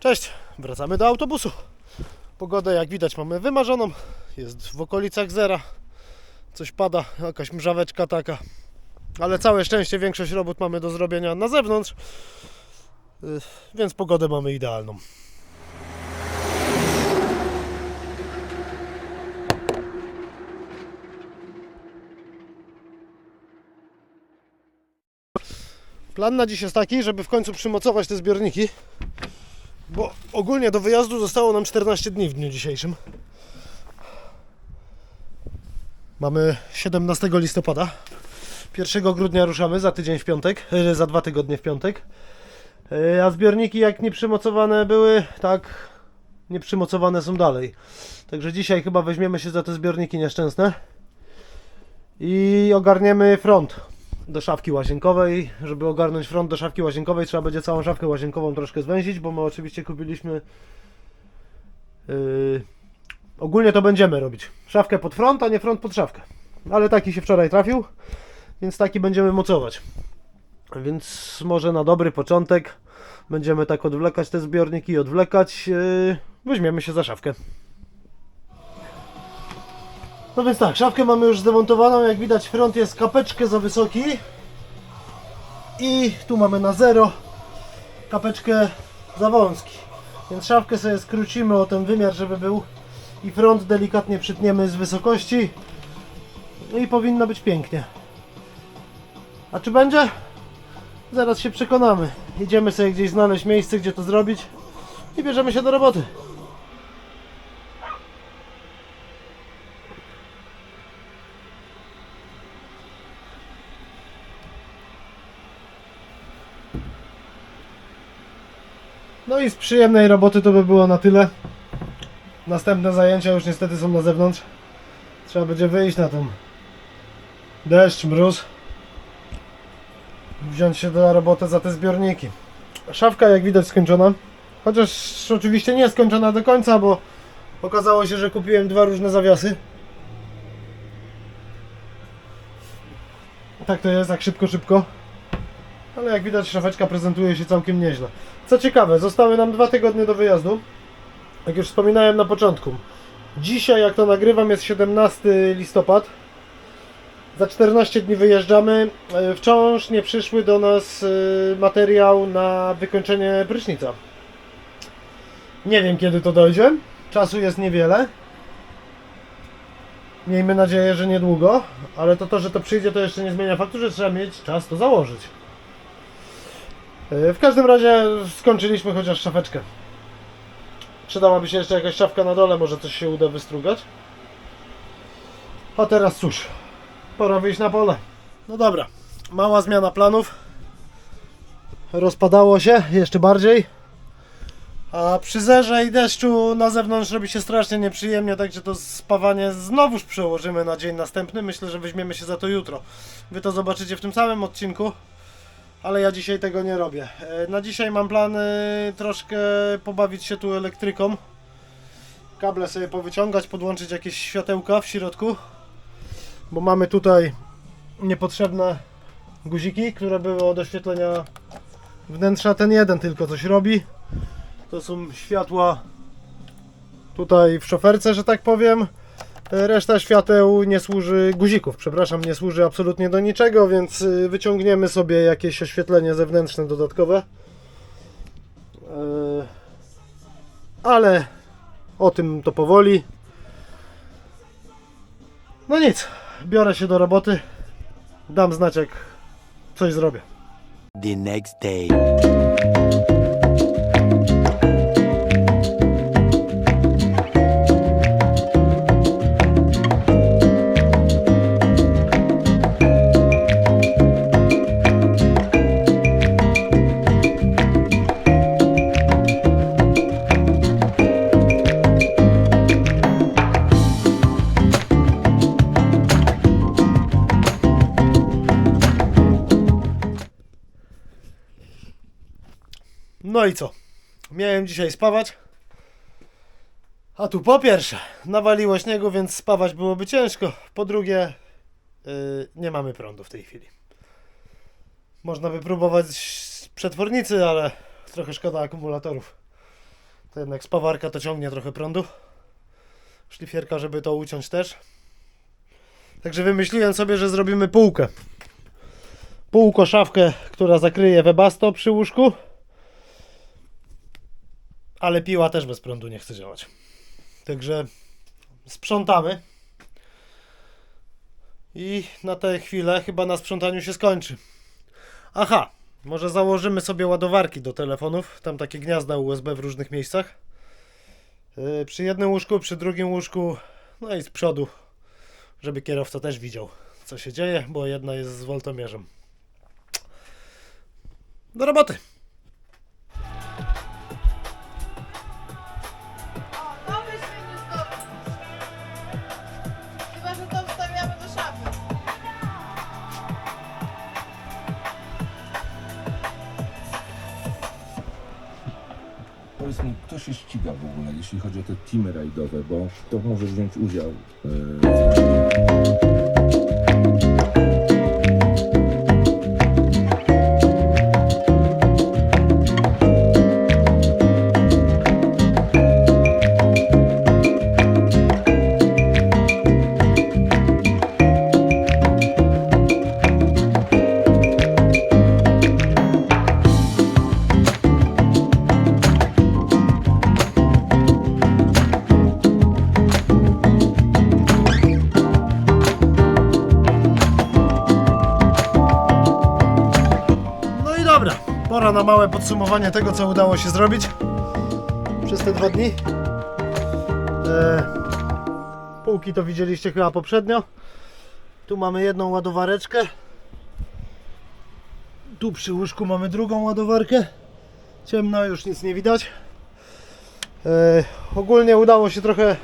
Cześć, wracamy do autobusu. Pogodę jak widać mamy wymarzoną. Jest w okolicach zera. Coś pada, jakaś mrzaweczka taka. Ale całe szczęście większość robót mamy do zrobienia na zewnątrz. Y, Więc pogodę mamy idealną. Plan na dziś jest taki, żeby w końcu przymocować te zbiorniki. Bo ogólnie do wyjazdu zostało nam 14 dni w dniu dzisiejszym. Mamy 17 listopada. 1 grudnia ruszamy za tydzień w piątek, e, za dwa tygodnie w piątek. E, A zbiorniki jak nieprzymocowane były, tak nieprzymocowane są dalej. Także dzisiaj chyba weźmiemy się za te zbiorniki nieszczęsne i ogarniemy front do szafki łazienkowej. Żeby ogarnąć front do szafki łazienkowej, trzeba będzie całą szafkę łazienkową troszkę zwęzić, bo my oczywiście kupiliśmy. Yy, ogólnie to będziemy robić. Szafkę pod front, a nie front pod szafkę. Ale taki się wczoraj trafił, więc taki będziemy mocować. Więc może na dobry początek będziemy tak odwlekać te zbiorniki i odwlekać. Yy, weźmiemy się za szafkę. No więc tak, szafkę mamy już zdemontowaną. Jak widać, front jest kapeczkę za wysoki. I tu mamy na zero kapeczkę za wąski. Więc szafkę sobie skrócimy o ten wymiar, żeby był i front delikatnie przytniemy z wysokości. I powinno być pięknie. A czy będzie? Zaraz się przekonamy. Idziemy sobie gdzieś znaleźć miejsce, gdzie to zrobić i bierzemy się do roboty. No i z przyjemnej roboty to by było na tyle. Następne zajęcia już niestety są na zewnątrz. Trzeba będzie wyjść na ten deszcz, mróz. Wziąć się do roboty za te zbiorniki. Szafka jak widać skończona. Chociaż oczywiście nie skończona do końca, bo okazało się, że kupiłem dwa różne zawiasy. Tak to jest, tak szybko, szybko. Ale jak widać szafeczka prezentuje się całkiem nieźle. Co ciekawe, zostały nam dwa tygodnie do wyjazdu. Jak już wspominałem na początku. Dzisiaj, jak to nagrywam, jest 17 listopad. Za 14 dni wyjeżdżamy. E, Wciąż nie przyszły do nas e, materiał na wykończenie prysznica. Nie wiem kiedy to dojdzie. Czasu jest niewiele. Miejmy nadzieję, że niedługo, ale to to, że to przyjdzie, to jeszcze nie zmienia faktu, że trzeba mieć czas to założyć. E, W każdym razie skończyliśmy chociaż szafeczkę. Przydałaby się jeszcze jakaś szafka na dole, może coś się uda wystrugać. A teraz cóż, pora wyjść na pole. No dobra, mała zmiana planów. Rozpadało się jeszcze bardziej. A przy zerze i deszczu na zewnątrz robi się strasznie nieprzyjemnie, także to spawanie znowuż przełożymy na dzień następny. Myślę, że weźmiemy się za to jutro. Wy to zobaczycie w tym samym odcinku ale ja dzisiaj tego nie robię. E, Na dzisiaj mam plan troszkę pobawić się tu elektryką. Kable sobie powyciągać, podłączyć jakieś światełka w środku. Bo mamy tutaj niepotrzebne guziki, które były od oświetlenia wnętrza. Ten jeden tylko coś robi. To są światła tutaj w szoferce, że tak powiem. Reszta świateł nie służy, guzików, przepraszam, nie służy absolutnie do niczego, więc y, wyciągniemy sobie jakieś oświetlenie zewnętrzne dodatkowe. E, Ale o tym to powoli. No nic, biorę się do roboty. Dam znać, jak coś zrobię. the next day. No i co? Miałem dzisiaj spawać. A tu po pierwsze, nawaliło śniegu, więc spawać byłoby ciężko. Po drugie, yy, nie mamy prądu w tej chwili. Można by próbować przetwornicy, ale trochę szkoda akumulatorów. To jednak spawarka to ciągnie trochę prądu. Szlifierka, żeby to uciąć też. Także wymyśliłem sobie, że zrobimy półkę. Półko szafkę, która zakryje webasto przy łóżku. Ale piła też bez prądu nie chce działać. Także sprzątamy. I na tę chwilę chyba na sprzątaniu się skończy. Aha, może założymy sobie ładowarki do telefonów. Tam takie gniazda USB w różnych miejscach. Yy, przy jednym łóżku, przy drugim łóżku, no i z przodu, żeby kierowca też widział, co się dzieje, bo jedna jest z woltomierzem. Do roboty! Powiedz mi, kto się ściga w ogóle, jeśli chodzi o te teamy rajdowe, bo to może wziąć udział. e, na małe podsumowanie tego, co udało się zrobić przez te dwa dni. E, półki to widzieliście chyba poprzednio. Tu mamy jedną ładowareczkę. Tu przy łóżku mamy drugą ładowarkę. Ciemno, już nic nie widać. E, ogólnie udało się trochę,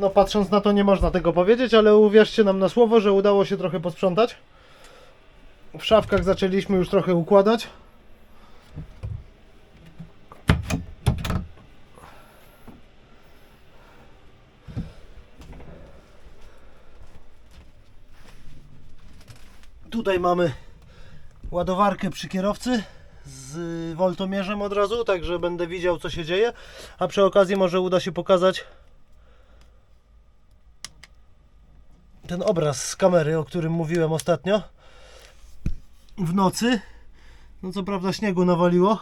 no patrząc na to nie można tego powiedzieć, ale uwierzcie nam na słowo, że udało się trochę posprzątać. W szafkach zaczęliśmy już trochę układać. Tutaj mamy ładowarkę przy kierowcy z woltomierzem od razu, także będę widział co się dzieje. A przy okazji może uda się pokazać ten obraz z kamery, o którym mówiłem ostatnio w nocy. No co prawda śniegu nawaliło,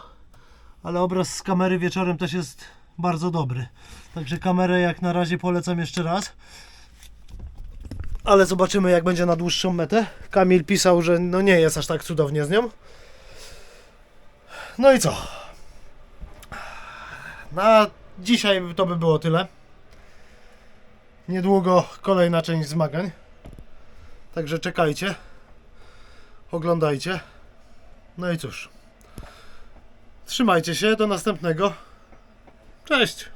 ale obraz z kamery wieczorem też jest bardzo dobry. Także kamerę jak na razie polecam jeszcze raz. Ale zobaczymy jak będzie na dłuższą metę. Kamil pisał, że no nie jest aż tak cudownie z nią. No i co? Na dzisiaj to by było tyle. Niedługo kolejna część zmagań. Także czekajcie oglądajcie. No i cóż. Trzymajcie się, do następnego. Cześć!